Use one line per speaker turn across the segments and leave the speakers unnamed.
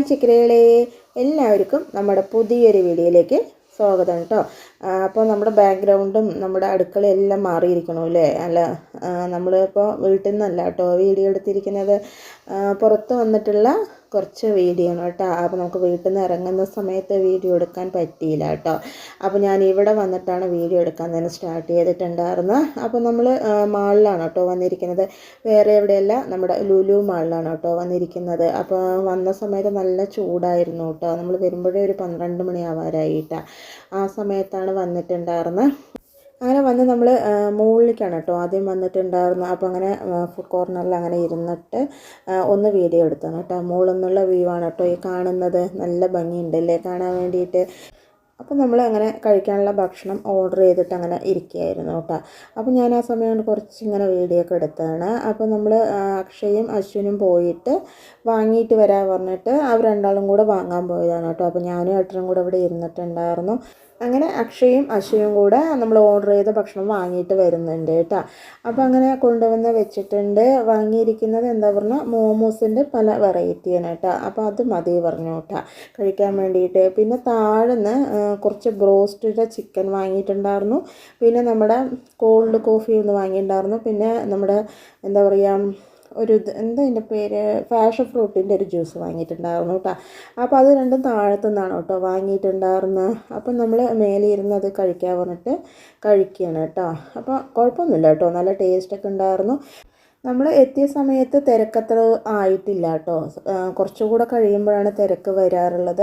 Hi ചിക്കരകളെ എല്ലാവർക്കും നമ്മുടെ പുതിയൊരു വീഡിയോയിലേക്ക് സ്വാഗതം കേട്ടോ. അപ്പോൾ നമ്മുടെ ബാക്ക്ഗ്രൗണ്ടും നമ്മുടെ അടുക്കളയും എല്ലാം മാറിയിരിക്കണു അല്ലേ? അല്ല നമ്മളിപ്പോൾ വീട്ടിൽ നിന്നല്ല കേട്ടോ വീഡിയോ എടുത്തിരിക്കുന്നത്. പുറത്ത് വന്നിട്ടുള്ള കുറച്ച് വീഡിയോ ആണ് കേട്ടോ. അപ്പോൾ നമുക്ക് വീട്ടിൽ നിന്ന് ഇറങ്ങുന്ന സമയത്ത് വീഡിയോ എടുക്കാൻ പറ്റിയില്ല കേട്ടോ. അപ്പോൾ ഞാൻ ഇവിടെ വന്നിട്ടാണ് വീഡിയോ എടുക്കാൻ തന്നെ സ്റ്റാർട്ട് ചെയ്തിട്ടുണ്ടായിരുന്നത് അപ്പോൾ നമ്മൾ മാളിലാണ് കേട്ടോ വന്നിരിക്കുന്നത്. വേറെ എവിടെയല്ല നമ്മുടെ ലുലു മാളിലാണ് കേട്ടോ വന്നിരിക്കുന്നത്. അപ്പോൾ വന്ന സമയത്ത് നല്ല ചൂടായിരുന്നു കേട്ടോ. നമ്മൾ വരുമ്പോഴേ ഒരു പന്ത്രണ്ട് മണിയാവാറായിട്ടാണ് ആ സമയത്താണ് വന്നിട്ടുണ്ടായിരുന്നത് അങ്ങനെ വന്ന് നമ്മൾ മുകളിലേക്കാണ് കേട്ടോ. ആദ്യം വന്നിട്ടുണ്ടായിരുന്നു അപ്പോൾ അങ്ങനെ കോർണറിൽ അങ്ങനെ ഇരുന്നിട്ട് ഒന്ന് വീഡിയോ എടുത്താണ് കേട്ടോ. മുകളിൽ നിന്നുള്ള വ്യൂ ആണ് കേട്ടോ ഈ കാണുന്നത്. നല്ല ഭംഗിയുണ്ടല്ലേ കാണാൻ വേണ്ടിയിട്ട്. അപ്പോൾ നമ്മൾ അങ്ങനെ കഴിക്കാനുള്ള ഭക്ഷണം ഓർഡർ ചെയ്തിട്ട് അങ്ങനെ ഇരിക്കുകയായിരുന്നു കേട്ടോ. അപ്പോൾ ഞാൻ ആ സമയം കുറച്ച് ഇങ്ങനെ വീഡിയോ ഒക്കെ എടുത്തതാണ്. അപ്പോൾ നമ്മൾ അക്ഷയും അശ്വിനും പോയിട്ട് വാങ്ങിയിട്ട് വരാൻ പറഞ്ഞിട്ട് അവർ രണ്ടാളും കൂടെ വാങ്ങാൻ പോയതാണ് കേട്ടോ. അപ്പോൾ ഞാനും ഏട്ടനും കൂടെ ഇവിടെ ഇരുന്നിട്ടുണ്ടായിരുന്നു. അങ്ങനെ അക്ഷയും അശയും കൂടെ നമ്മൾ ഓർഡർ ചെയ്ത ഭക്ഷണം വാങ്ങിയിട്ട് വരുന്നുണ്ട് കേട്ടോ. അപ്പോൾ അങ്ങനെ കൊണ്ടുവന്ന് വെച്ചിട്ടുണ്ട്. വാങ്ങിയിരിക്കുന്നത് എന്താ പറഞ്ഞാൽ മോമോസിന്റെ പല വെറൈറ്റിയാണ് കേട്ടോ. അപ്പോൾ അത് മതി പറഞ്ഞു കേട്ടോ. കഴിക്കാൻ വേണ്ടിയിട്ട്. പിന്നെ താഴ്ന്ന് കുറച്ച് ബ്രോസ്റ്റഡ് ചിക്കൻ വാങ്ങിയിട്ടുണ്ടായിരുന്നു. പിന്നെ നമ്മുടെ കോൾഡ് കോഫി ഒന്ന് വാങ്ങിയിട്ടുണ്ടായിരുന്നു. പിന്നെ നമ്മുടെ എന്താ പറയുക ഒരു എന്താ അതിന്റെ പേര്? ഫാഷൻ ഫ്രൂട്ടിന്റെ ഒരു ജ്യൂസ് വാങ്ങിയിട്ടുണ്ടായിരുന്നു കേട്ടോ അപ്പോൾ അത് രണ്ടും താഴത്തു നിന്നാണ് കേട്ടോ വാങ്ങിയിട്ടുണ്ടായിരുന്നത് അപ്പം നമ്മൾ മേലെ ഇരുന്ന് അത് കഴിക്കാൻ പറഞ്ഞിട്ട് കഴിക്കുകയാണ് കേട്ടോ അപ്പോൾ കുഴപ്പമൊന്നുമില്ല കേട്ടോ നല്ല ടേസ്റ്റൊക്കെ ഉണ്ടായിരുന്നു. നമ്മൾ എത്തിയ സമയത്ത് തിരക്കത്ര ആയിട്ടില്ല കേട്ടോ. കുറച്ചുകൂടെ കഴിയുമ്പോഴാണ് തിരക്ക് വരാറുള്ളത്.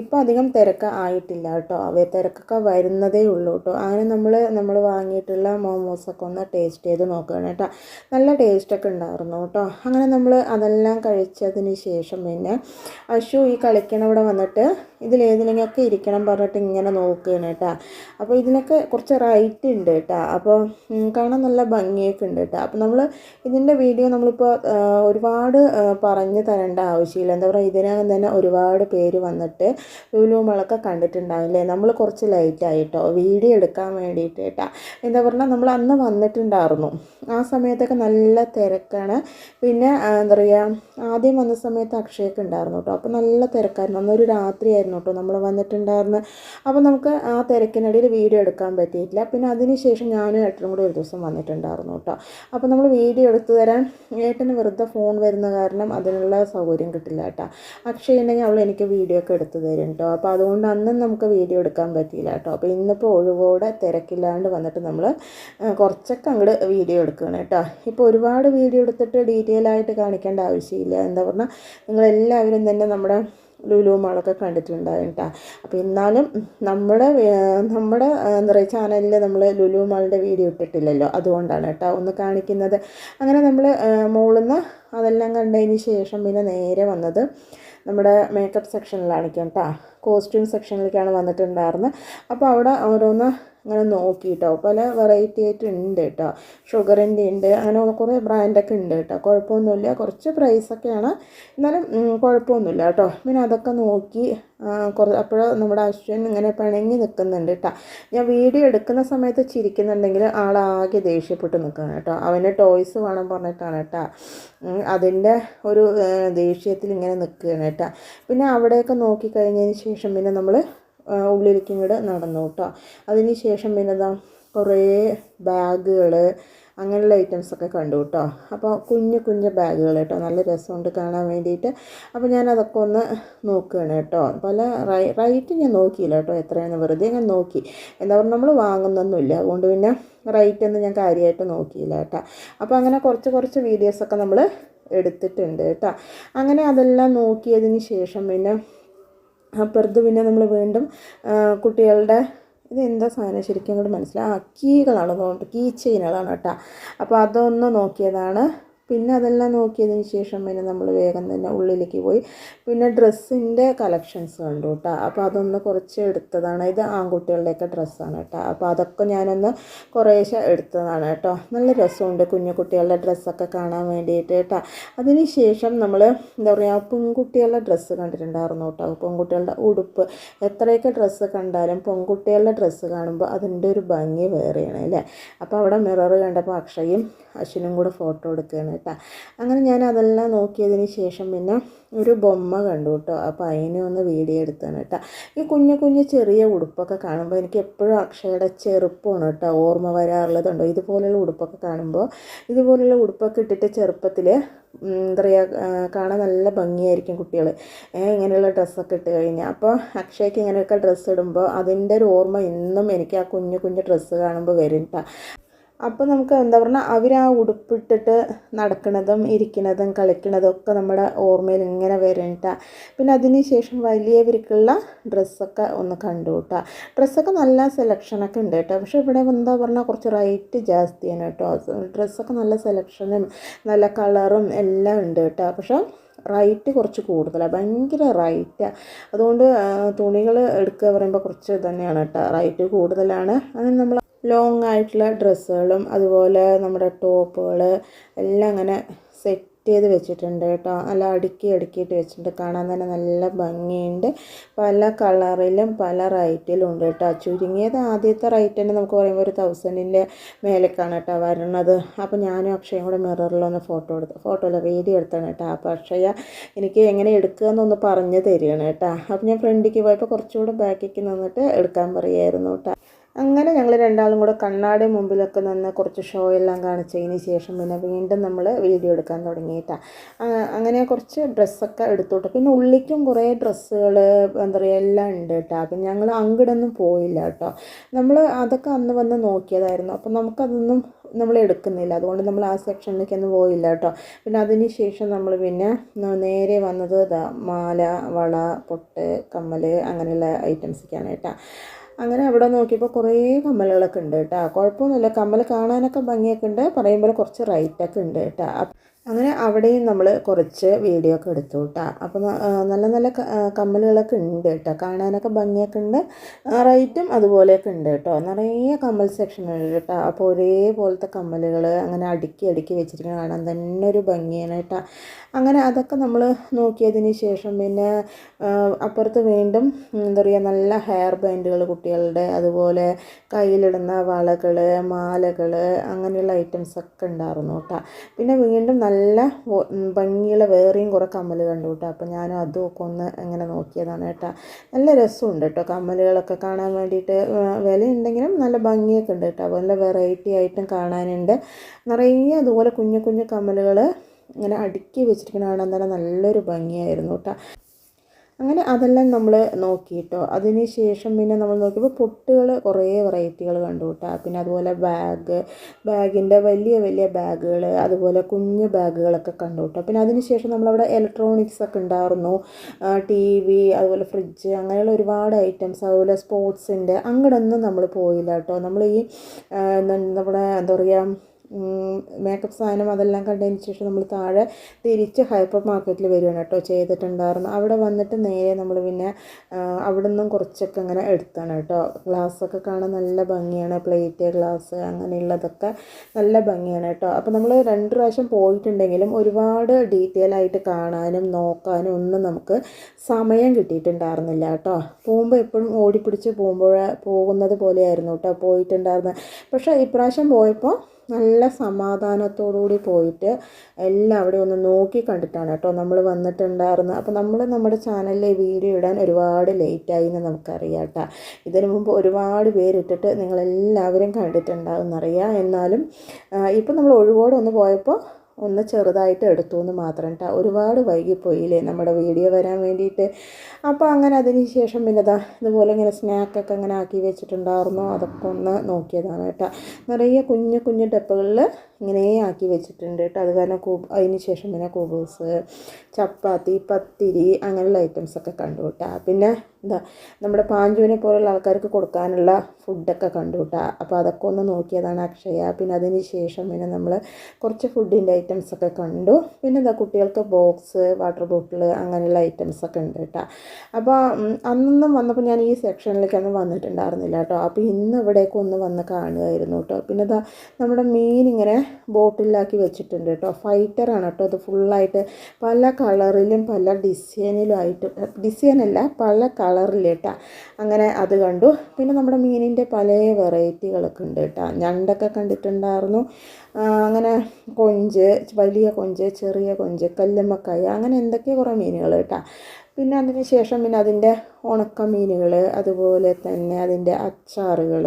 ഇപ്പോൾ അധികം തിരക്ക് ആയിട്ടില്ല കേട്ടോ. അവ തിരക്കൊക്കെ വരുന്നതേ ഉള്ളൂ കേട്ടോ. അങ്ങനെ നമ്മൾ നമ്മൾ വാങ്ങിയിട്ടുള്ള മോമോസൊക്കെ ഒന്ന് ടേസ്റ്റ് ചെയ്ത് നോക്കുകയാണ് കേട്ടോ. നല്ല ടേസ്റ്റൊക്കെ ഉണ്ടായിരുന്നു കേട്ടോ. അങ്ങനെ നമ്മൾ അതെല്ലാം കഴിച്ചതിന് ശേഷം പിന്നെ അശു ഈ കളിക്കണവിടെ വന്നിട്ട് ഇതിലേതിലെങ്കിലൊക്കെ ഇരിക്കണം പറഞ്ഞിട്ട് ഇങ്ങനെ നോക്കുകയാണ് കേട്ടോ. അപ്പോൾ ഇതിനൊക്കെ കുറച്ച് റൈറ്റ് ഉണ്ട് കേട്ടോ. അപ്പോൾ കാണാൻ നല്ല ഭംഗിയൊക്കെ ഉണ്ട് കേട്ടോ. അപ്പോൾ നമ്മൾ ഇതിന്റെ വീഡിയോ നമ്മളിപ്പോൾ ഒരുപാട് പറഞ്ഞ് തരേണ്ട ആവശ്യമില്ല. എന്താ പറയുക ഇതിനകം തന്നെ ഒരുപാട് പേര് വന്നിട്ട് ലുലുമളൊക്കെ കണ്ടിട്ടുണ്ടാവില്ലേ? നമ്മൾ കുറച്ച് ലൈറ്റായിട്ടോ വീഡിയോ എടുക്കാൻ വേണ്ടിയിട്ട് കേട്ടോ. എന്താ പറഞ്ഞാൽ നമ്മൾ അന്ന് വന്നിട്ടുണ്ടായിരുന്നു. ആ സമയത്തൊക്കെ നല്ല തിരക്കാണ്. പിന്നെ എന്താ പറയുക ആദ്യം വന്ന സമയത്ത് അക്ഷയൊക്കെ ഉണ്ടായിരുന്നു കേട്ടോ. അപ്പോൾ നല്ല തിരക്കായിരുന്നു. അന്നൊരു രാത്രിയായിരുന്നു. കേട്ടോ. നമ്മൾ വന്നിട്ടുണ്ടായിരുന്നു അപ്പോൾ നമുക്ക് ആ തിരക്കിനിടയിൽ വീഡിയോ എടുക്കാൻ പറ്റിയിട്ടില്ല. പിന്നെ അതിനുശേഷം ഞാനും ഏട്ടനും കൂടി ഒരു ദിവസം വന്നിട്ടുണ്ടായിരുന്നു കേട്ടോ. അപ്പോൾ നമ്മൾ വീഡിയോ എടുത്തു തരാൻ ഏട്ടന് വെറുതെ ഫോൺ വരുന്ന കാരണം അതിനുള്ള സൗകര്യം കിട്ടില്ല കേട്ടോ. അക്ഷയ ഉണ്ടെങ്കിൽ അവൾ എനിക്ക് വീഡിയോ ഒക്കെ എടുത്തു തരും കേട്ടോ. അപ്പോൾ അതുകൊണ്ട് അന്നും നമുക്ക് വീഡിയോ എടുക്കാൻ പറ്റിയില്ല കേട്ടോ. അപ്പോൾ ഇന്നിപ്പോൾ ഒഴിവോടെ തിരക്കില്ലാണ്ട് വന്നിട്ട് നമ്മൾ കുറച്ചൊക്കെ അങ്ങോട്ട് വീഡിയോ എടുക്കുകയാണ് കേട്ടോ. ഇപ്പോൾ ഒരുപാട് വീഡിയോ എടുത്തിട്ട് ഡീറ്റെയിൽ ആയിട്ട് കാണിക്കേണ്ട ആവശ്യമില്ല. എന്താ പറഞ്ഞാൽ നിങ്ങളെല്ലാവരും തന്നെ നമ്മുടെ ലുലു മാളൊക്കെ കണ്ടിട്ടുണ്ടാവും കേട്ടോ അപ്പോൾ എന്നാലും നമ്മുടെ നമ്മുടെ എന്താ പറയുക ചാനലിൽ നമ്മൾ ലുലു മാളിന്റെ വീഡിയോ ഇട്ടിട്ടില്ലല്ലോ. അതുകൊണ്ടാണ് കേട്ടോ ഒന്ന് കാണിക്കുന്നത്. അങ്ങനെ നമ്മൾ മുകളിൽ അതെല്ലാം കണ്ടതിന് ശേഷം പിന്നെ നേരെ വന്നത് നമ്മുടെ മേക്കപ്പ് സെക്ഷനിലാണ് കേട്ടോ. കോസ്റ്റ്യൂം സെക്ഷനിലേക്കാണ് വന്നിട്ടുണ്ടായിരുന്നത് അപ്പോൾ അവിടെ ഓരോന്ന് അങ്ങനെ നോക്കി കേട്ടോ പല വെറൈറ്റി ആയിട്ട് ഉണ്ട് കേട്ടോ ഷുഗറിന്റെ ഉണ്ട്. അങ്ങനെ കുറേ ബ്രാൻഡൊക്കെ ഉണ്ട് കേട്ടോ കുഴപ്പമൊന്നുമില്ല. കുറച്ച് പ്രൈസൊക്കെയാണ് എന്നാലും കുഴപ്പമൊന്നുമില്ല കേട്ടോ പിന്നെ അതൊക്കെ നോക്കി കുറച്ച് അപ്പോൾ നമ്മുടെ അശ്വിൻ ഇങ്ങനെ പിണങ്ങി നിൽക്കുന്നുണ്ട് കേട്ടോ ഞാൻ വീഡിയോ എടുക്കുന്ന സമയത്ത് ചിരിക്കുന്നുണ്ടെങ്കിൽ ആളാകെ ദേഷ്യപ്പെട്ട് നിൽക്കുകയാണ് കേട്ടോ അവന് ടോയ്സ് വേണം പറഞ്ഞിട്ടാണ് കേട്ടോ അതിന്റെ ഒരു ദേഷ്യത്തിൽ ഇങ്ങനെ നിൽക്കുകയാണ് കേട്ടോ പിന്നെ അവിടെയൊക്കെ നോക്കി കഴിഞ്ഞതിന് ശേഷം പിന്നെ നമ്മൾ ഉള്ളിലേക്ക് കൂടെ നടന്നു കേട്ടോ അതിന് ശേഷം പിന്നെന്താ കുറേ ബാഗുകൾ അങ്ങനെയുള്ള ഐറ്റംസൊക്കെ കണ്ടു കേട്ടോ അപ്പോൾ കുഞ്ഞു കുഞ്ഞു ബാഗുകൾ കേട്ടോ നല്ല രസമുണ്ട് കാണാൻ വേണ്ടിയിട്ട്. അപ്പോൾ ഞാൻ അതൊക്കെ ഒന്ന് നോക്കുകയാണ് കേട്ടോ പല റൈറ്റ് ഞാൻ നോക്കിയില്ല കേട്ടോ എത്രയാണ് വെറുതെ ഞാൻ നോക്കി. എന്താ പറയുക നമ്മൾ വാങ്ങുന്നൊന്നുമില്ല. അതുകൊണ്ട് പിന്നെ റൈറ്റ് ഒന്നും ഞാൻ കാര്യമായിട്ട് നോക്കിയില്ല കേട്ടോ അപ്പോൾ അങ്ങനെ കുറച്ച് കുറച്ച് വീഡിയോസൊക്കെ നമ്മൾ എടുത്തിട്ടുണ്ട് കേട്ടോ അങ്ങനെ അതെല്ലാം നോക്കിയതിന് ശേഷം പിന്നെ അപ്പുറത്ത് പിന്നെ നമ്മൾ വീണ്ടും കുട്ടികളുടെ ഇത് എന്താ സാധനം ശരിക്കും അങ്ങോട്ട് മനസ്സിലായി? ആ കീകളാണ് തോന്നുന്നുണ്ട് കീ ചെയിനുകളാണ് കേട്ടോ. അപ്പോൾ അതൊന്ന് നോക്കിയതാണ്. പിന്നെ അതെല്ലാം നോക്കിയതിന് ശേഷം പിന്നെ നമ്മൾ വേഗം തന്നെ ഉള്ളിലേക്ക് പോയി. പിന്നെ ഡ്രസ്സിന്റെ കളക്ഷൻസ് കണ്ടു കേട്ടോ അപ്പോൾ അതൊന്ന് കുറച്ച് എടുത്തതാണ്. ഇത് ആൺകുട്ടികളുടെയൊക്കെ ഡ്രസ്സാണ് കേട്ടോ അപ്പോൾ അതൊക്കെ ഞാനൊന്ന് കുറേശ്ശെ എടുത്തതാണ് കേട്ടോ നല്ല രസമുണ്ട് കുഞ്ഞു കുട്ടികളുടെ ഡ്രസ്സൊക്കെ കാണാൻ വേണ്ടിയിട്ട് കേട്ടോ അതിന് ശേഷം നമ്മൾ എന്താ പറയുക പെൺകുട്ടികളുടെ ഡ്രസ്സ് കണ്ടിട്ടുണ്ടായിരുന്നു കേട്ടോ പെൺകുട്ടികളുടെ ഉടുപ്പ്. എത്രയൊക്കെ ഡ്രസ്സ് കണ്ടാലും പെൺകുട്ടികളുടെ ഡ്രസ്സ് കാണുമ്പോൾ അതിന്റെ ഒരു ഭംഗി വേറെയാണ് അല്ലേ? അപ്പോൾ അവിടെ മിറർ കണ്ടപ്പോൾ അക്ഷയും അശ്വിനും കൂടെ ഫോട്ടോ എടുക്കുകയാണ് കേട്ടോ. അങ്ങനെ ഞാൻ അതെല്ലാം നോക്കിയതിന് ശേഷം പിന്നെ ഒരു ബൊമ്മ കണ്ടു കേട്ടോ. അപ്പോൾ അതിനെ ഒന്ന് വീഡിയോ എടുത്താണ് കേട്ടോ. ഈ കുഞ്ഞു കുഞ്ഞു ചെറിയ ഉടുപ്പൊക്കെ കാണുമ്പോൾ എനിക്ക് എപ്പോഴും അക്ഷയുടെ ചെറുപ്പമാണ് കേട്ടോ ഓർമ്മ വരാറുള്ളതുണ്ടോ. ഇതുപോലെയുള്ള ഉടുപ്പൊക്കെ കാണുമ്പോൾ ഇതുപോലെയുള്ള ഉടുപ്പൊക്കെ ഇട്ടിട്ട് ചെറുപ്പത്തിൽ എന്താ പറയുക കാണാൻ നല്ല ഭംഗിയായിരിക്കും കുട്ടികൾ ഇങ്ങനെയുള്ള ഡ്രസ്സൊക്കെ ഇട്ട് കഴിഞ്ഞാൽ അപ്പോൾ അക്ഷയ്ക്ക് ഇങ്ങനെയൊക്കെ ഡ്രസ്സ് ഇടുമ്പോൾ അതിന്റെ ഒരു ഓർമ്മ ഇന്നും എനിക്ക് ആ കുഞ്ഞു കുഞ്ഞു ഡ്രസ്സ് കാണുമ്പോൾ വരും കേട്ടോ. അപ്പോൾ നമുക്ക് എന്താ പറഞ്ഞാൽ അവർ ആ ഉടുപ്പിട്ടിട്ട് നടക്കുന്നതും ഇരിക്കുന്നതും കളിക്കുന്നതും ഒക്കെ നമ്മുടെ ഓർമ്മയിൽ ഇങ്ങനെ വരണ്ട പിന്നെ അതിന് ശേഷം വലിയവർക്കുള്ള ഡ്രസ്സൊക്കെ ഒന്ന് കണ്ടു കൂട്ടുക ഡ്രസ്സൊക്കെ നല്ല സെലക്ഷനൊക്കെ ഉണ്ട് കേട്ടോ. പക്ഷേ ഇവിടെ എന്താ പറഞ്ഞാൽ കുറച്ച് റേറ്റ് ജാസ്തിയാണ് കേട്ടോ. ഡ്രസ്സൊക്കെ നല്ല സെലക്ഷനും നല്ല കളറും എല്ലാം ഉണ്ട് കേട്ടോ. പക്ഷേ റൈറ്റ് കുറച്ച് കൂടുതലാണ് ഭയങ്കര റൈറ്റാണ് അതുകൊണ്ട് തുണികൾ എടുക്കുക പറയുമ്പോൾ കുറച്ച് തന്നെയാണ് കേട്ടോ. റൈറ്റ് കൂടുതലാണ്. അങ്ങനെ നമ്മൾ ലോങ് ആയിട്ടുള്ള ഡ്രസ്സുകളും അതുപോലെ നമ്മുടെ ടോപ്പുകൾ എല്ലാം അങ്ങനെ സെറ്റ് ചെയ്ത് വെച്ചിട്ടുണ്ട് കേട്ടോ. നല്ല അടുക്കി അടുക്കിയിട്ട് വെച്ചിട്ടുണ്ട്. കാണാൻ തന്നെ നല്ല ഭംഗിയുണ്ട്. പല കളറിലും പല റൈറ്റിലും ഉണ്ട് കേട്ടോ. ചുരുങ്ങിയത് ആദ്യത്തെ റൈറ്റ് തന്നെ നമുക്ക് പറയുമ്പോൾ ഒരു തൗസൻഡിന്റെ മേലേക്കാണ് കേട്ടോ വരണത് അപ്പോൾ ഞാനും അക്ഷയും കൂടെ മിററിലൊന്ന് ഫോട്ടോ എടുത്ത് ഫോട്ടോ അല്ല വീഡിയോ എടുത്താണ് കേട്ടോ. അപ്പോൾ അക്ഷയ എനിക്ക് എങ്ങനെ എടുക്കുക എന്നൊന്ന് പറഞ്ഞു തരികയാണ് കേട്ടോ. അപ്പോൾ ഞാൻ ഫ്രണ്ടിലേക്ക് പോയപ്പോൾ കുറച്ചുകൂടെ ബാക്കിലേക്ക് നിന്നിട്ട് എടുക്കാൻ പറയുമായിരുന്നു കേട്ടോ. അങ്ങനെ ഞങ്ങൾ രണ്ടാളും കൂടെ കണ്ണാടി മുമ്പിലൊക്കെ നിന്ന് കുറച്ച് ഷോ എല്ലാം കാണിച്ചതിന് ശേഷം പിന്നെ വീണ്ടും നമ്മൾ വീഡിയോ എടുക്കാൻ തുടങ്ങിയിട്ടാണ് അങ്ങനെ കുറച്ച് ഡ്രസ്സൊക്കെ എടുത്തോട്ടെ. പിന്നെ ഉള്ളിക്കും കുറേ ഡ്രസ്സുകൾ എന്താ പറയുക എല്ലാം ഉണ്ട് കേട്ടോ അപ്പം ഞങ്ങൾ അങ്ങോട്ടൊന്നും പോയില്ല കേട്ടോ നമ്മൾ അതൊക്കെ അന്ന് വന്ന് നോക്കിയതായിരുന്നു. അപ്പം നമുക്കതൊന്നും നമ്മൾ എടുക്കുന്നില്ല. അതുകൊണ്ട് നമ്മൾ ആ സെക്ഷനിലേക്ക് ഒന്നും പോയില്ല കേട്ടോ പിന്നെ അതിന് ശേഷം നമ്മൾ പിന്നെ നേരെ വന്നത് മാല വള പൊട്ട് കമ്മൽ അങ്ങനെയുള്ള ഐറ്റംസൊക്കെയാണ് കേട്ടോ അങ്ങനെ അവിടെ നോക്കിയപ്പോൾ കുറേ കമ്മലുകളൊക്കെ ഉണ്ട് കേട്ടോ. കുഴപ്പമൊന്നുമില്ല. കമ്മൽ കാണാനൊക്കെ ഭംഗിയൊക്കെ ഉണ്ട്. പറയുമ്പോൾ കുറച്ച് റൈറ്റൊക്കെ ഉണ്ട് കേട്ടോ. അങ്ങനെ അവിടെയും നമ്മൾ കുറച്ച് വീഡിയോ ഒക്കെ എടുത്തു കേട്ടോ അപ്പോൾ നല്ല നല്ല കമ്മലുകളൊക്കെ ഉണ്ട് കേട്ടോ കാണാനൊക്കെ ഭംഗിയൊക്കെ ഉണ്ട്. റേറ്റും അതുപോലെയൊക്കെ ഉണ്ട് കേട്ടോ നിറയെ കമ്മൽ സെക്ഷനുകൾ കേട്ടോ അപ്പോൾ ഒരേപോലത്തെ കമ്മലുകൾ അങ്ങനെ അടുക്കി അടുക്കി വെച്ചിരിക്കുന്നത് കാണാൻ തന്നെ ഒരു ഭംഗിയാണ് കേട്ടോ അങ്ങനെ അതൊക്കെ നമ്മൾ നോക്കിയതിന് ശേഷം പിന്നെ അപ്പുറത്ത് വീണ്ടും എന്താ പറയുക നല്ല ഹെയർ ബാൻഡുകൾ കുട്ടികളുടെ അതുപോലെ കയ്യിലിടുന്ന വളകൾ മാലകൾ അങ്ങനെയുള്ള ഐറ്റംസൊക്കെ ഉണ്ടായിരുന്നു കേട്ടോ പിന്നെ വീണ്ടും നല്ല ഭംഗിയുള്ള വേറെയും കുറേ കമ്മൽ കണ്ടു കേട്ടോ അപ്പോൾ ഞാനും അതും ഒക്കെ ഒന്ന് ഇങ്ങനെ നോക്കിയതാണ് കേട്ടോ. നല്ല രസമുണ്ട് കേട്ടോ കമ്മലുകളൊക്കെ കാണാൻ വേണ്ടിയിട്ട്. വിലയുണ്ടെങ്കിലും നല്ല ഭംഗിയൊക്കെ ഉണ്ട് കേട്ടോ നല്ല വെറൈറ്റി ആയിട്ടും കാണാനുണ്ട്. നിറയെ അതുപോലെ കുഞ്ഞു കുഞ്ഞു കമ്മലുകൾ ഇങ്ങനെ അടുക്കി വെച്ചിരിക്കണ കാണാൻ തന്നെ നല്ലൊരു ഭംഗിയായിരുന്നു കേട്ടോ അങ്ങനെ അതെല്ലാം നമ്മൾ നോക്കിയിട്ടോ അതിന് ശേഷം പിന്നെ നമ്മൾ നോക്കിയപ്പോൾ പൊട്ടുകൾ കുറേ വെറൈറ്റികൾ കണ്ടു കേട്ടോ. പിന്നെ അതുപോലെ ബാഗ് ബാഗിന്റെ വലിയ വലിയ ബാഗുകൾ അതുപോലെ കുഞ്ഞു ബാഗുകളൊക്കെ കണ്ടു കേട്ടോ. പിന്നെ അതിന് ശേഷം നമ്മളവിടെ ഇലക്ട്രോണിക്സ് ഒക്കെ ഉണ്ടായിരുന്നു. ടി വി അതുപോലെ ഫ്രിഡ്ജ് അങ്ങനെയുള്ള ഒരുപാട് ഐറ്റംസ് അതുപോലെ സ്പോർട്സിന്റെ അങ്ങടൊന്നും നമ്മൾ പോയില്ല കേട്ടോ. നമ്മൾ ഈ നമ്മുടെ എന്താ പറയുക മേക്കപ്പ് സാധനം അതെല്ലാം കണ്ടതിന് ശേഷം നമ്മൾ താഴെ തിരിച്ച് ഹൈപ്പർ മാർക്കറ്റിൽ വരുവാണ് കേട്ടോ ചെയ്തിട്ടുണ്ടായിരുന്നു അവിടെ വന്നിട്ട് നേരെ നമ്മൾ പിന്നെ അവിടെ നിന്നും കുറച്ചൊക്കെ ഇങ്ങനെ എടുത്താണ് കേട്ടോ. ഗ്ലാസ്സൊക്കെ കാണാൻ നല്ല ഭംഗിയാണ്. പ്ലേറ്റ് ഗ്ലാസ് അങ്ങനെയുള്ളതൊക്കെ നല്ല ഭംഗിയാണ് കേട്ടോ. അപ്പോൾ നമ്മൾ രണ്ട് പ്രാവശ്യം പോയിട്ടുണ്ടെങ്കിലും ഒരുപാട് ഡീറ്റെയിൽ ആയിട്ട് കാണാനും നോക്കാനും ഒന്നും നമുക്ക് സമയം കിട്ടിയിട്ടുണ്ടായിരുന്നില്ല കേട്ടോ. പോകുമ്പോൾ എപ്പോഴും ഓടിപ്പിടിച്ച് പോകുമ്പോൾ പോകുന്നത് പോലെയായിരുന്നു കേട്ടോ പോയിട്ടുണ്ടായിരുന്നത്. പക്ഷേ ഇപ്രാവശ്യം പോയപ്പോൾ നല്ല സമാധാനത്തോടുകൂടി പോയിട്ട് എല്ലാം അവിടെ ഒന്ന് നോക്കി കണ്ടിട്ടാണ് കേട്ടോ നമ്മൾ വന്നിട്ടുണ്ടായിരുന്നത്. അപ്പോൾ നമ്മൾ നമ്മുടെ ചാനലിലെ വീഡിയോ ഇടാൻ ഒരുപാട് ലേറ്റായി എന്ന് നമുക്കറിയാം കേട്ടോ. ഇതിനു മുമ്പ് ഒരുപാട് പേരിട്ടിട്ട് നിങ്ങളെല്ലാവരും കണ്ടിട്ടുണ്ടാവും എന്നറിയാം. എന്നാലും ഇപ്പം നമ്മൾ ഒഴിവോടെ ഒന്ന് പോയപ്പോൾ ഒന്ന് ചെറുതായിട്ട് എടുത്തു എന്ന് മാത്രം കേട്ടോ ഒരുപാട് വൈകിപ്പോയില്ലേ നമ്മുടെ വീഡിയോ വരാൻ വേണ്ടിയിട്ട്. അപ്പോൾ അങ്ങനെ അതിന് ശേഷം പിന്നെ ഇതാ ഇതുപോലെ ഇങ്ങനെ സ്നാക്കൊക്കെ അങ്ങനെ ആക്കി വെച്ചിട്ടുണ്ടായിരുന്നു. അതൊക്കെ ഒന്ന് നോക്കിയതാണ് കേട്ടോ. നിറയെ കുഞ്ഞു കുഞ്ഞു ഡപ്പകളിൽ ഇങ്ങനെ ആക്കി വെച്ചിട്ടുണ്ട് കേട്ടോ. അത് കാരണം അതിന് ശേഷം പിന്നെ കൂബൂസ് ചപ്പാത്തി പത്തിരി അങ്ങനെയുള്ള ഐറ്റംസൊക്കെ കണ്ടു കേട്ടോ. പിന്നെ എന്താ നമ്മുടെ പാഞ്ചുവിനെ പോലുള്ള ആൾക്കാർക്ക് കൊടുക്കാനുള്ള ഫുഡൊക്കെ കണ്ടു കേട്ടോ. അപ്പോൾ അതൊക്കെ ഒന്ന് നോക്കിയതാണ് അക്ഷയ. പിന്നെ അതിന് ശേഷം പിന്നെ നമ്മൾ കുറച്ച് ഫുഡിന്റെ ഐറ്റംസൊക്കെ കണ്ടു. പിന്നെ എന്താ കുട്ടികൾക്ക് ബോക്സ് വാട്ടർ ബോട്ടിൽ അങ്ങനെയുള്ള ഐറ്റംസൊക്കെ ഉണ്ട് കേട്ടോ. അപ്പോൾ അന്നൊന്നും വന്നപ്പോൾ ഞാൻ ഈ സെക്ഷനിലേക്ക് സെക്ഷനിലേക്കൊന്നും വന്നിട്ടുണ്ടായിരുന്നില്ല കേട്ടോ. അപ്പോൾ ഇന്ന് ഇവിടേക്ക് ഒന്ന് വന്ന് കാണുമായിരുന്നു കേട്ടോ. പിന്നെ ഇതാ നമ്മുടെ മീൻ ഇങ്ങനെ ബോട്ടിലാക്കി വെച്ചിട്ടുണ്ട് കേട്ടോ. ഫൈറ്ററാണ് കേട്ടോ. അത് ഫുള്ളായിട്ട് പല കളറിലും പല ഡിസൈനിലും ആയിട്ട് ഡിസൈനല്ല പല കളറിൽ കേട്ടോ അങ്ങനെ അത് കണ്ടു. പിന്നെ നമ്മുടെ മീനിന്റെ പല വെറൈറ്റികളൊക്കെ ഉണ്ട് കേട്ടോ. ഞണ്ടൊക്കെ കണ്ടിട്ടുണ്ടായിരുന്നു. അങ്ങനെ കൊഞ്ച് വലിയ കൊഞ്ച് ചെറിയ കൊഞ്ച് കല്ലുമ്മക്കായ അങ്ങനെ എന്തൊക്കെയാണ് കുറേ മീനുകൾ കേട്ടോ. പിന്നെ അതിന് ശേഷം പിന്നെ അതിന്റെ ഉണക്ക മീനുകൾ അതുപോലെ തന്നെ അതിന്റെ അച്ചാറുകൾ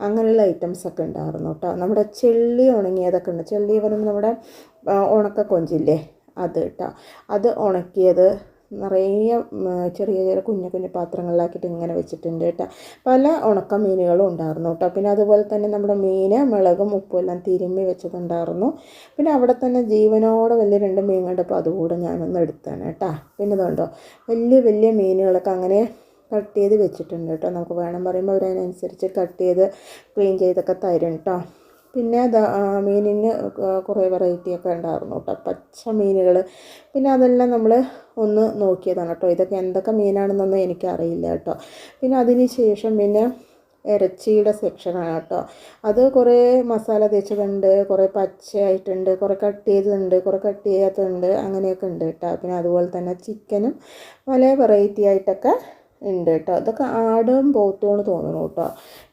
അങ്ങനെയുള്ള ഐറ്റംസ് ഒക്കെ ഉണ്ടായിരുന്നു കേട്ടോ നമ്മുടെ ചെള്ളി ഉണങ്ങിയതൊക്കെ ഉണ്ട്. ചെള്ളി പറയുമ്പോൾ നമ്മുടെ ഉണക്ക കൊഞ്ചില്ലേ? അത് കേട്ടോ അത് ഉണക്കിയത് നിറയെ ചെറിയ ചെറിയ കുഞ്ഞു കുഞ്ഞു പാത്രങ്ങളിലാക്കിയിട്ട് ഇങ്ങനെ വെച്ചിട്ടുണ്ട് കേട്ടോ. പല ഉണക്ക മീനുകളും ഉണ്ടായിരുന്നു കേട്ടോ. പിന്നെ അതുപോലെ തന്നെ നമ്മുടെ മീൻ മുളകും ഉപ്പും എല്ലാം തിരുമ്മി വെച്ചതുണ്ടായിരുന്നു. പിന്നെ അവിടെ തന്നെ ജീവനോടെ വലിയ രണ്ട് മീൻ കണ്ടപ്പോൾ അതുകൂടെ ഞാനൊന്ന് എടുത്താണ് കേട്ടോ. പിന്നെ ഇതുണ്ടോ വലിയ വലിയ മീനുകളൊക്കെ അങ്ങനെ കട്ട് ചെയ്ത് വെച്ചിട്ടുണ്ട് കേട്ടോ. നമുക്ക് വേണം പറയുമ്പോൾ അവരതിനനുസരിച്ച് കട്ട് ചെയ്ത് ക്ലീൻ ചെയ്തൊക്കെ തരും കേട്ടോ. പിന്നെ മീനിന് കുറേ വെറൈറ്റിയൊക്കെ ഉണ്ടായിരുന്നു കേട്ടോ. പച്ച മീനുകൾ. പിന്നെ അതെല്ലാം നമ്മൾ ഒന്ന് നോക്കിയതാണ് കേട്ടോ. ഇതൊക്കെ എന്തൊക്കെ മീനാണെന്നൊന്നും എനിക്കറിയില്ല കേട്ടോ. പിന്നെ അതിന് ശേഷം പിന്നെ ഇറച്ചിയുടെ സെക്ഷനാണ് കേട്ടോ. അത് കുറേ മസാല തേച്ചതുണ്ട് കുറേ പച്ചയായിട്ടുണ്ട് കുറേ കട്ട് ചെയ്തതുണ്ട് കുറേ കട്ട് ചെയ്യാത്തതുണ്ട് അങ്ങനെയൊക്കെ ഉണ്ട് കേട്ടോ. പിന്നെ അതുപോലെ തന്നെ ചിക്കനും പല വെറൈറ്റി ആയിട്ടൊക്കെ ഉണ്ട് കേട്ടോ ഇതൊക്കെ ആടും പോത്തുമാണ് തോന്നുന്നു കേട്ടോ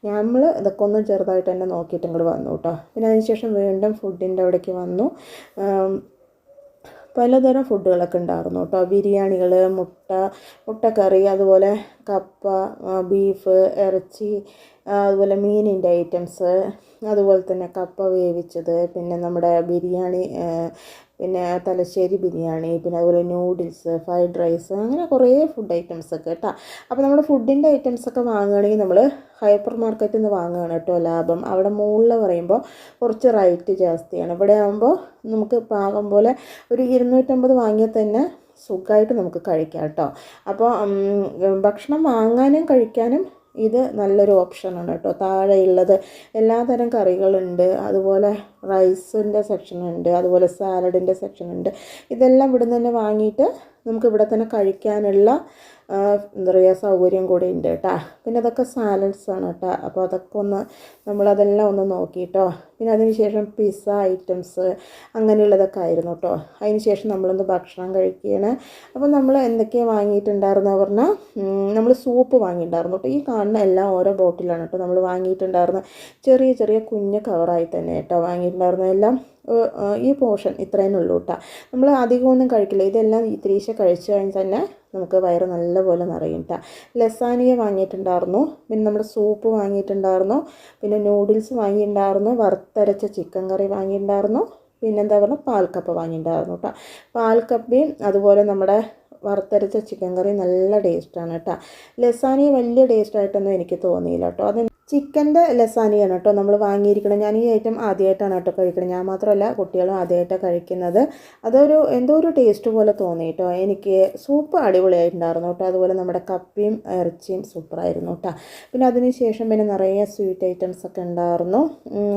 നമ്മൾ ഇതൊക്കെ ഒന്ന് ചെറുതായിട്ട് തന്നെ നോക്കിയിട്ട് ഇങ്ങോട്ട് വന്നു കേട്ടോ പിന്നെ അതിനുശേഷം വീണ്ടും ഫുഡിന്റെ അവിടേക്ക് വന്നു. പലതരം ഫുഡുകളൊക്കെ ഉണ്ടായിരുന്നു കേട്ടോ ബിരിയാണികൾ മുട്ട മുട്ടക്കറി അതുപോലെ കപ്പ ബീഫ് ഇറച്ചി അതുപോലെ മീനിന്റെ ഐറ്റംസ് അതുപോലെ തന്നെ കപ്പ വേവിച്ചത് പിന്നെ നമ്മുടെ ബിരിയാണി പിന്നെ തലശ്ശേരി ബിരിയാണി പിന്നെ അതുപോലെ നൂഡിൽസ് ഫ്രൈഡ് റൈസ് അങ്ങനെ കുറേ ഫുഡ് ഐറ്റംസ് ഒക്കെ കേട്ടോ. അപ്പോൾ നമ്മൾ ഫുഡിന്റെ ഐറ്റംസ് ഒക്കെ വാങ്ങുകയാണെങ്കിൽ നമ്മൾ ഹൈപ്പർ മാർക്കറ്റിൽ നിന്ന് വാങ്ങുകയാണ് കേട്ടോ ലാഭം. അവിടെ മുകളിൽ പറയുമ്പോൾ കുറച്ച് റേറ്റ് ജാസ്തിയാണ്. ഇവിടെ ആകുമ്പോൾ നമുക്ക് പാകം പോലെ ഒരു ഇരുന്നൂറ്റമ്പത് വാങ്ങിയാൽ തന്നെ സുഖമായിട്ട് നമുക്ക് കഴിക്കാം കേട്ടോ. അപ്പോൾ ഭക്ഷണം വാങ്ങാനും കഴിക്കാനും ഇത് നല്ലൊരു ഓപ്ഷനാണ് കേട്ടോ. താഴെയുള്ളത് എല്ലാതരം കറികളുണ്ട്. അതുപോലെ റൈസിന്റെ സെക്ഷനുണ്ട് അതുപോലെ സാലഡിന്റെ സെക്ഷനുണ്ട് ഇതെല്ലാം ഇവിടെ നിന്ന് തന്നെ വാങ്ങിയിട്ട് നമുക്ക് ഇവിടെ തന്നെ കഴിക്കാനുള്ള എന്താ പറയുക സൗകര്യം കൂടി ഉണ്ട് കേട്ടോ പിന്നെ അതൊക്കെ സാലഡ്സ് ആണ് കേട്ടോ അപ്പോൾ അതൊക്കെ ഒന്ന് നമ്മളതെല്ലാം ഒന്ന് നോക്കിയിട്ടോ പിന്നെ അതിന് ശേഷം പിസ്സ ഐറ്റംസ് അങ്ങനെയുള്ളതൊക്കെ ആയിരുന്നു കേട്ടോ അതിന് ശേഷം നമ്മളൊന്ന് ഭക്ഷണം കഴിക്കുകയാണ് അപ്പോൾ നമ്മൾ എന്തൊക്കെയാണ് വാങ്ങിയിട്ടുണ്ടായിരുന്നു പറഞ്ഞാൽ നമ്മൾ സൂപ്പ് വാങ്ങിയിട്ടുണ്ടായിരുന്നു കേട്ടോ ഈ കാണുന്ന എല്ലാം ഓരോ ബോട്ടിലാണ് കേട്ടോ നമ്മൾ വാങ്ങിയിട്ടുണ്ടായിരുന്നു ചെറിയ ചെറിയ കുഞ്ഞ് കവറായി തന്നെ കേട്ടോ വാങ്ങിയിട്ടുണ്ടായിരുന്നു എല്ലാം ഈ പോർഷൻ ഇത്രയും ഉള്ളൂ കേട്ടോ നമ്മൾ അധികമൊന്നും കഴിക്കില്ല. ഇതെല്ലാം ഇത്തിരീശ കഴിച്ചു കഴിഞ്ഞാൽ തന്നെ നമുക്ക് വയറ് നല്ലപോലെ നിറയും കേട്ടോ ലസാനിയ വാങ്ങിയിട്ടുണ്ടായിരുന്നു. പിന്നെ നമ്മൾ സൂപ്പ് വാങ്ങിയിട്ടുണ്ടായിരുന്നു. പിന്നെ നൂഡിൽസ് വാങ്ങിയിട്ടുണ്ടായിരുന്നു. വറുത്തരച്ച ചിക്കൻ കറി വാങ്ങിയിട്ടുണ്ടായിരുന്നു. പിന്നെ എന്താ പറയുക പാൽക്കപ്പ വാങ്ങിയിട്ടുണ്ടായിരുന്നു കേട്ടോ പാൽക്കപ്പയും അതുപോലെ നമ്മുടെ വറുത്തരച്ച ചിക്കൻ കറി നല്ല ടേസ്റ്റാണ് കേട്ടോ ലസാനിയ വലിയ ടേസ്റ്റായിട്ടൊന്നും എനിക്ക് തോന്നിയില്ല കേട്ടോ അത് ചിക്കന്റെ ലസാനിയാണ് കേട്ടോ നമ്മൾ വാങ്ങിയിരിക്കണം ഞാൻ ഈ ഐറ്റം ആദ്യമായിട്ടാണ് കേട്ടോ കഴിക്കുന്നത്. ഞാൻ മാത്രമല്ല കുട്ടികളും ആദ്യമായിട്ടാണ് കഴിക്കുന്നത്. അതൊരു എന്തോ ഒരു ടേസ്റ്റ് പോലെ തോന്നി കേട്ടോ. എനിക്ക് സൂപ്പ് അടിപൊളിയായിട്ടുണ്ടായിരുന്നു കേട്ടോ. അതുപോലെ നമ്മുടെ കപ്പിയും ഇറച്ചിയും സൂപ്പറായിരുന്നു കേട്ടോ. പിന്നെ അതിന് ശേഷം പിന്നെ നിറയെ സ്വീറ്റ് ഐറ്റംസ് ഒക്കെ ഉണ്ടായിരുന്നു.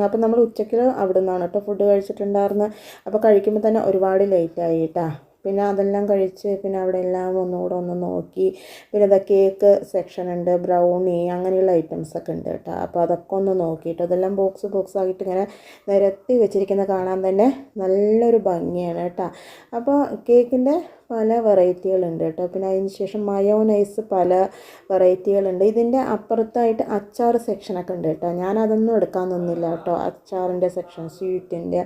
അപ്പോൾ നമ്മൾ ഉച്ചയ്ക്ക് അവിടെ നിന്നാണ് കേട്ടോ ഫുഡ് കഴിച്ചിട്ടുണ്ടായിരുന്നത്. അപ്പോൾ കഴിക്കുമ്പോൾ തന്നെ ഒരുപാട് ലേറ്റായി കേട്ടോ. പിന്നെ അതെല്ലാം കഴിച്ച് പിന്നെ അവിടെ എല്ലാം ഒന്നുകൂടെ ഒന്ന് നോക്കി. പിന്നെ ഇതാ കേക്ക് സെക്ഷൻ ഉണ്ട് ബ്രൗണി അങ്ങനെയുള്ള ഐറ്റംസ് ഒക്കെ ഉണ്ട് കേട്ടോ. അപ്പോൾ അതൊക്കെ ഒന്ന് നോക്കിയിട്ട് അതെല്ലാം ബോക്സ് ബോക്സ് ആയിട്ട് ഇങ്ങനെ നിരത്തി വെച്ചിരിക്കുന്നത് കാണാൻ തന്നെ നല്ലൊരു ഭംഗിയാണ് കേട്ടോ. അപ്പോൾ കേക്കിന്റെ പല വെറൈറ്റികളുണ്ട് കേട്ടോ. പിന്നെ അതിന് ശേഷം മയോനൈസ് പല വെറൈറ്റികളുണ്ട്. ഇതിന്റെ അപ്പുറത്തായിട്ട് അച്ചാർ സെക്ഷനൊക്കെ ഉണ്ട് കേട്ടോ. ഞാൻ അതൊന്നും എടുക്കാൻ നിന്നില്ല കേട്ടോ. അച്ചാറിന്റെ സെക്ഷൻ സ്വീറ്റിന്റെ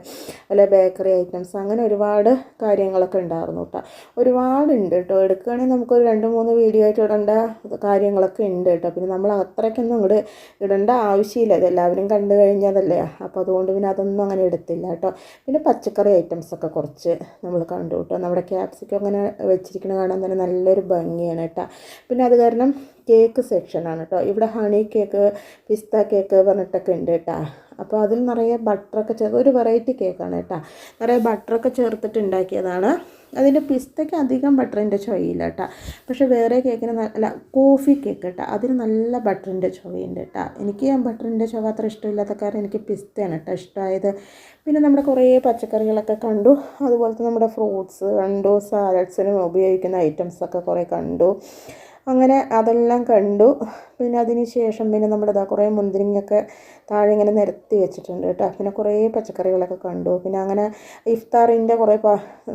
അല്ല ബേക്കറി ഐറ്റംസ് അങ്ങനെ ഒരുപാട് കാര്യങ്ങളൊക്കെ ഉണ്ടായിരുന്നു കേട്ടോ. ഒരുപാടുണ്ട് കേട്ടോ. എടുക്കുകയാണെങ്കിൽ നമുക്കൊരു രണ്ട് മൂന്ന് വീഡിയോ ആയിട്ട് ഇടേണ്ട കാര്യങ്ങളൊക്കെ ഉണ്ട് കേട്ടോ. പിന്നെ നമ്മൾ അത്രയ്ക്കൊന്നും ഇങ്ങോട്ട് ഇടേണ്ട ആവശ്യമില്ല. അത് എല്ലാവരും കണ്ടു കഴിഞ്ഞതല്ലേ. അപ്പോൾ അതുകൊണ്ട് പിന്നെ അതൊന്നും അങ്ങനെ എടുത്തില്ല കേട്ടോ. പിന്നെ പച്ചക്കറി ഐറ്റംസൊക്കെ കുറച്ച് നമ്മൾ കണ്ടു കേട്ടോ. നമ്മുടെ ക്യാപ്സിക്കം വെച്ചിരിക്കുന്നത് കാണാൻ തന്നെ നല്ലൊരു ഭംഗിയാണ് കേട്ടോ. പിന്നെ അത് കാരണം കേക്ക് സെക്ഷനാണ് കേട്ടോ. ഇവിടെ ഹണി കേക്ക് പിസ്ത കേക്ക് പറഞ്ഞിട്ടൊക്കെ ഉണ്ട് കേട്ടോ. അപ്പോൾ അതിൽ നിറയെ ബട്ടറൊക്കെ ചേർത്ത് ഒരു വെറൈറ്റി കേക്കാണ് കേട്ടോ. നിറയെ ബട്ടറൊക്കെ ചേർത്തിട്ട് ഉണ്ടാക്കിയതാണ് അതിന്റെ പിസ്തയ്ക്ക് അധികം ബട്ടറിന്റെ ചൊവയില്ല കേട്ടോ. പക്ഷേ വേറെ കേക്കിന് നല്ല കോഫി കേക്ക് കേട്ടോ. അതിന് നല്ല ബട്ടറിന്റെ ചൊവയുണ്ട് കേട്ടോ. എനിക്ക് ബട്ടറിന്റെ ചൊവ അത്ര ഇഷ്ടമില്ലാത്ത കാരണം എനിക്ക് പിസ്തയാണ് കേട്ടോ ഇഷ്ടമായത്. പിന്നെ നമ്മുടെ കുറേ പച്ചക്കറികളൊക്കെ കണ്ടു. അതുപോലത്തെ നമ്മുടെ ഫ്രൂട്ട്സ് കണ്ടു. സാലഡ്സിനും ഉപയോഗിക്കുന്ന ഐറ്റംസൊക്കെ കുറേ കണ്ടു. അങ്ങനെ അതെല്ലാം കണ്ടു. പിന്നെ അതിന് ശേഷം പിന്നെ നമ്മുടെ ഇതാ കുറേ മുന്തിരിങ്ങയൊക്കെ താഴെ ഇങ്ങനെ നിരത്തി വെച്ചിട്ടുണ്ട് കേട്ടോ. പിന്നെ കുറേ പച്ചക്കറികളൊക്കെ കണ്ടു. പിന്നെ അങ്ങനെ ഇഫ്താറിന്റെ കുറേ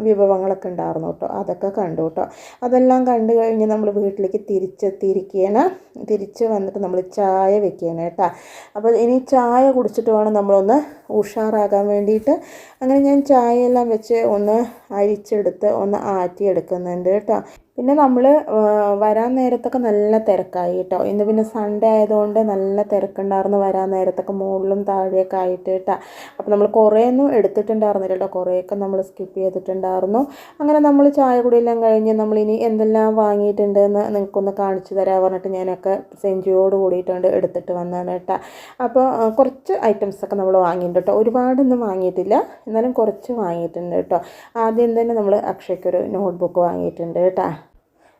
വിഭവങ്ങളൊക്കെ ഉണ്ടായിരുന്നു കേട്ടോ. അതൊക്കെ കണ്ടു കേട്ടോ. അതെല്ലാം കണ്ടു കഴിഞ്ഞ് നമ്മൾ വീട്ടിലേക്ക് തിരിച്ചെത്തിയിരിക്കുകയാണ്. തിരിച്ച് വന്നിട്ട് നമ്മൾ ചായ വെക്കുകയാണ് കേട്ടോ. അപ്പോൾ ഇനി ചായ കുടിച്ചിട്ട് വേണം നമ്മളൊന്ന് ഉഷാറാകാൻ വേണ്ടിയിട്ട്. അങ്ങനെ ഞാൻ ചായയെല്ലാം വെച്ച് ഒന്ന് അരിച്ചെടുത്ത് ഒന്ന് ആറ്റിയെടുക്കുന്നുണ്ട് കേട്ടോ. പിന്നെ നമ്മൾ വരാൻ നേരത്തൊക്കെ നല്ല തിരക്കായി കേട്ടോ ഇന്ന് പിന്നെ സൺഡേ ആയതുകൊണ്ട് നല്ല തിരക്കുണ്ടായിരുന്നു വരാൻ നേരത്തൊക്കെ. മുകളിലും താഴെയൊക്കെ ആയിട്ട് കേട്ടോ അപ്പോൾ നമ്മൾ കുറേയൊന്നും എടുത്തിട്ടുണ്ടായിരുന്നില്ല കേട്ടോ കുറേയൊക്കെ നമ്മൾ സ്കിപ്പ് ചെയ്തിട്ടുണ്ടായിരുന്നു. അങ്ങനെ നമ്മൾ ചായ കുടിയെല്ലാം കഴിഞ്ഞ് നമ്മളിനി എന്തെല്ലാം വാങ്ങിയിട്ടുണ്ട് എന്ന് നിങ്ങൾക്കൊന്ന് കാണിച്ചു തരാൻ പറഞ്ഞിട്ട് ഞാനൊക്കെ സെഞ്ചിയോട് കൂടിയിട്ടുണ്ട് എടുത്തിട്ട് വന്നതാണ് കേട്ടോ അപ്പോൾ കുറച്ച് ഐറ്റംസൊക്കെ നമ്മൾ വാങ്ങിയിട്ടുണ്ട് കേട്ടോ ഒരുപാടൊന്നും വാങ്ങിയിട്ടില്ല. എന്നാലും കുറച്ച് വാങ്ങിയിട്ടുണ്ട് കേട്ടോ ആദ്യം തന്നെ നമ്മൾ അക്ഷയ്ക്കൊരു നോട്ട്ബുക്ക് വാങ്ങിയിട്ടുണ്ട് കേട്ടോ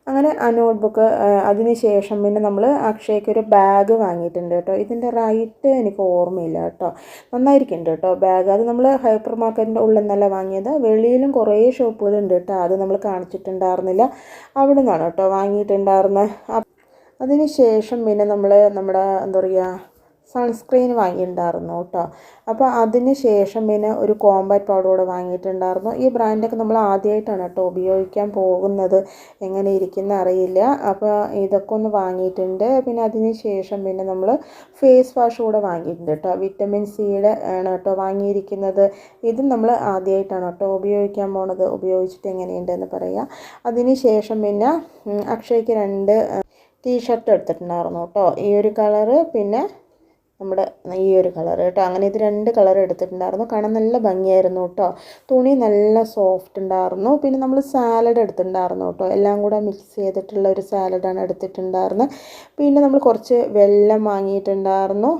അങ്ങനെ ആ നോട്ട്ബുക്ക് അതിന് ശേഷം പിന്നെ നമ്മൾ അക്ഷയ്ക്ക് ഒരു ബാഗ് വാങ്ങിയിട്ടുണ്ട് കേട്ടോ. ഇതിന്റെ റൈറ്റ് എനിക്ക് ഓർമ്മയില്ല കേട്ടോ. നന്നായിരിക്കുന്നുണ്ട് കേട്ടോ ബാഗ് അത് നമ്മൾ ഹൈപ്പർ മാർക്കറ്റിന്റെ ഉള്ളിൽ നിന്നല്ല വാങ്ങിയത്. വെളിയിലും കുറേ ഷോപ്പുകളുണ്ട് കേട്ടോ. അത് നമ്മൾ കാണിച്ചിട്ടുണ്ടായിരുന്നില്ല. അവിടെ നിന്നാണ് കേട്ടോ വാങ്ങിയിട്ടുണ്ടായിരുന്നത്. അതിന് ശേഷം പിന്നെ നമ്മൾ നമ്മുടെ എന്താ പറയുക സൺസ്ക്രീൻ വാങ്ങിയിട്ടുണ്ടായിരുന്നു കേട്ടോ. അപ്പോൾ അതിന് ശേഷം പിന്നെ ഒരു കോമ്പാക്ട് പൗഡർ കൂടെ വാങ്ങിയിട്ടുണ്ടായിരുന്നു. ഈ ബ്രാൻഡൊക്കെ നമ്മൾ ആദ്യമായിട്ടാണ് കേട്ടോ ഉപയോഗിക്കാൻ പോകുന്നത്. എങ്ങനെ ഇരിക്കുന്ന അറിയില്ല. അപ്പോൾ ഇതൊക്കെ ഒന്ന് വാങ്ങിയിട്ടുണ്ട്. പിന്നെ അതിന് ശേഷം പിന്നെ നമ്മൾ ഫേസ് വാഷ് കൂടെ വാങ്ങിയിട്ടുണ്ട് കേട്ടോ. വിറ്റമിൻ സിയുടെ ആണ് കേട്ടോ വാങ്ങിയിരിക്കുന്നത്. ഇതും നമ്മൾ ആദ്യമായിട്ടാണ് കേട്ടോ ഉപയോഗിക്കാൻ പോണത്. ഉപയോഗിച്ചിട്ട് എങ്ങനെയുണ്ടെന്ന് പറയാം. അതിന് ശേഷം പിന്നെ അക്ഷയ്ക്ക് രണ്ട് ടീഷർട്ട് എടുത്തിട്ടുണ്ടായിരുന്നു കേട്ടോ. ഈ ഒരു കളറ് പിന്നെ നമ്മുടെ ഈ ഒരു കളർ കേട്ടോ. അങ്ങനെ ഇത് രണ്ട് കളർ എടുത്തിട്ടുണ്ടായിരുന്നു. കാണാൻ നല്ല ഭംഗിയായിരുന്നു കേട്ടോ. തുണി നല്ല സോഫ്റ്റ് ഉണ്ടായിരുന്നു. പിന്നെ നമ്മൾ സാലഡ് എടുത്തിട്ടുണ്ടായിരുന്നു കേട്ടോ. എല്ലാം കൂടെ മിക്സ് ചെയ്തിട്ടുള്ള ഒരു സാലഡാണ് എടുത്തിട്ടുണ്ടായിരുന്നത്. പിന്നെ നമ്മൾ കുറച്ച് വെള്ളം വാങ്ങിയിട്ടുണ്ടായിരുന്നു.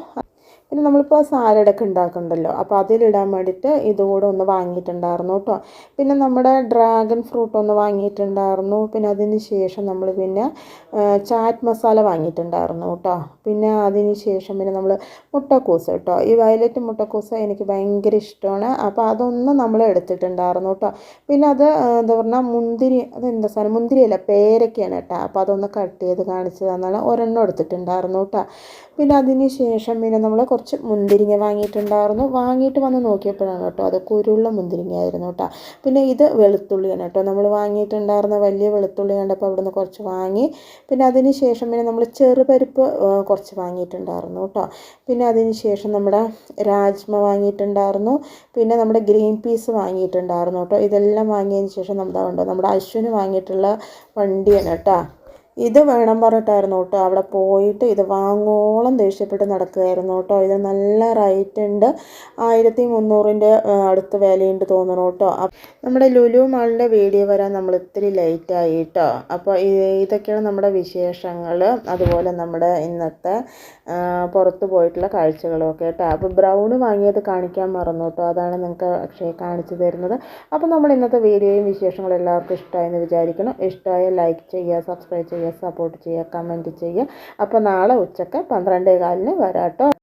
പിന്നെ നമ്മളിപ്പോൾ സാലഡൊക്കെ ഉണ്ടാക്കുന്നുണ്ടല്ലോ അപ്പോൾ അതിലിടാൻ വേണ്ടിയിട്ട് ഇതുകൂടെ ഒന്ന് വാങ്ങിയിട്ടുണ്ടായിരുന്നു കേട്ടോ. പിന്നെ നമ്മുടെ ഡ്രാഗൺ ഫ്രൂട്ട് ഒന്ന് വാങ്ങിയിട്ടുണ്ടായിരുന്നു. പിന്നെ അതിന് ശേഷം നമ്മൾ പിന്നെ ചാറ്റ് മസാല വാങ്ങിയിട്ടുണ്ടായിരുന്നു കേട്ടോ. പിന്നെ അതിന് ശേഷം പിന്നെ നമ്മൾ മുട്ടക്കൂസ് കേട്ടോ. ഈ വയലറ്റ് മുട്ടക്കൂസ് എനിക്ക് ഭയങ്കര ഇഷ്ടമാണ്. അപ്പോൾ അതൊന്നും നമ്മൾ എടുത്തിട്ടുണ്ടായിരുന്നു കേട്ടോ. പിന്നെ അത് എന്താ പറഞ്ഞാൽ മുന്തിരി അതെന്താ സാധനം? മുന്തിരിയല്ല പേരൊക്കെയാണ് കേട്ടോ. അപ്പോൾ അതൊന്ന് കട്ട് ചെയ്ത് കാണിച്ചു തന്നാണ് ഒരെണ്ണം എടുത്തിട്ടുണ്ടായിരുന്നു കേട്ടോ. പിന്നെ അതിന് ശേഷം പിന്നെ നമ്മൾ കുറച്ച് മുന്തിരിങ്ങ വാങ്ങിയിട്ടുണ്ടായിരുന്നു. വാങ്ങിയിട്ട് വന്ന് നോക്കിയപ്പോഴാണ് കേട്ടോ അത് കുരുള്ള മുന്തിരിങ്ങ ആയിരുന്നു കേട്ടോ. പിന്നെ ഇത് വെളുത്തുള്ളിയാണ് കേട്ടോ. നമ്മൾ വാങ്ങിയിട്ടുണ്ടായിരുന്ന വലിയ വെളുത്തുള്ളി കണ്ടപ്പോൾ അവിടെ നിന്ന് കുറച്ച് വാങ്ങി. പിന്നെ അതിന് ശേഷം പിന്നെ നമ്മൾ ചെറുപരിപ്പ് കുറച്ച് വാങ്ങിയിട്ടുണ്ടായിരുന്നു കേട്ടോ. പിന്നെ അതിന് ശേഷം നമ്മുടെ രാജ്മ വാങ്ങിയിട്ടുണ്ടായിരുന്നു. പിന്നെ നമ്മുടെ ഗ്രീൻ പീസ് വാങ്ങിയിട്ടുണ്ടായിരുന്നു കേട്ടോ. ഇതെല്ലാം വാങ്ങിയതിന് ശേഷം നമ്മുടെ നമ്മുടെ അശ്വിന് വാങ്ങിയിട്ടുള്ള വണ്ടിയാണ് കേട്ടോ. ഇത് വേണം പറഞ്ഞിട്ടായിരുന്നു കേട്ടോ. അവിടെ പോയിട്ട് ഇത് വാങ്ങോളം ദേഷ്യപ്പെട്ട് നടക്കുകയായിരുന്നു കേട്ടോ. ഇത് നല്ല റേറ്റ് ഉണ്ട്. ആയിരത്തി മുന്നൂറിന്റെ അടുത്ത് വിലയുണ്ട് തോന്നണം കേട്ടോ. നമ്മുടെ ലുലു മാളിന്റെ വീഡിയോ വരാൻ നമ്മൾ ഇത്തിരി ലേറ്റായി കേട്ടോ. അപ്പോൾ ഇതൊക്കെയാണ് നമ്മുടെ വിശേഷങ്ങൾ. അതുപോലെ നമ്മുടെ ഇന്നത്തെ പുറത്ത് പോയിട്ടുള്ള കാഴ്ചകളൊക്കെ കേട്ടോ. അപ്പോൾ ബ്രൗൺ വാങ്ങിയത് കാണിക്കാൻ മറന്നു കേട്ടോ. അതാണ് നിങ്ങൾക്ക് അക്ഷയ കാണിച്ചു തരുന്നത്. അപ്പോൾ നമ്മൾ ഇന്നത്തെ വീഡിയോയും വിശേഷങ്ങളും എല്ലാവർക്കും ഇഷ്ടമായെന്ന് വിചാരിക്കണം ഇഷ്ടമായ ലൈക്ക് ചെയ്യുക സബ്സ്ക്രൈബ് ചെയ്യുക. സപ്പോർട്ട് ചെയ്യുക കമന്റ് ചെയ്യുക. അപ്പോൾ നാളെ ഉച്ചയ്ക്ക് പന്ത്രണ്ടേ കാലിന് വരാം കേട്ടോ